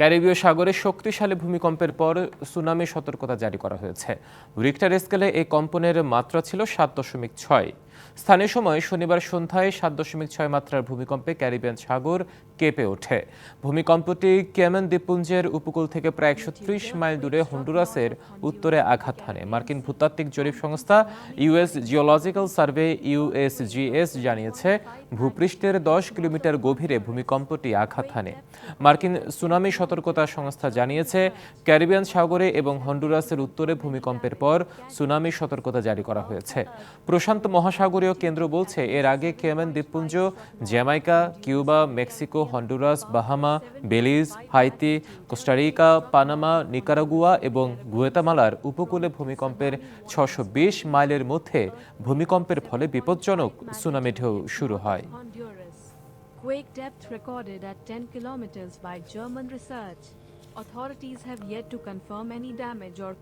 ক্যারিবীয় সাগরে শক্তিশালী ভূমিকম্পের পর সুনামি সতর্কতা জারি করা হয়েছে। রিক্টার স্কেলে এই কম্পনের মাত্রা ছিল সাত দশমিক ছয়। স্থানীয় সময় শনিবার সন্ধ্যায় সাত দশমিক ছয় মাত্রার ভূমিকম্পে ক্যারিবিয়ান সাগর কেঁপে ওঠে। ভূমিকম্পটি কেমেন দ্বীপপুঞ্জের উপকূল থেকে প্রায় একশো ত্রিশ মাইল দূরে হন্ডুরাসের উত্তরে আঘাত হানে। মার্কিন ভূতাত্ত্বিক জরিপ সংস্থা ইউএস জিওলজিক্যাল সার্ভে ইউএসজিএস জানিয়েছে, ভূপৃষ্ঠের দশ কিলোমিটার গভীরে ভূমিকম্পটি আঘাত হানে। মার্কিন সুনামি সতর্কতা সংস্থা জানিয়েছে, ক্যারিবিয়ান সাগরে এবং হন্ডুরাসের উত্তরে ভূমিকম্পের পর সুনামি সতর্কতা জারি করা হয়েছে। প্রশান্ত মহাসাগরীয় কেন্দ্র বলছে, এর আগে কেমেন দ্বীপপুঞ্জ, Jamaica, Cuba, Mexico, Honduras, Bahama, Belize, Haiti, Costa Rica, Panama, Nicaragua এবং গুয়েতামালার উপকূলে ভূমিকম্পের ছশো মাইলের মধ্যে ভূমিকম্পের ফলে বিপজ্জনক সুনামি ঢেউ শুরু হয়. Quake depth recorded at 10 kilometers by German research. Authorities have yet to confirm any damage or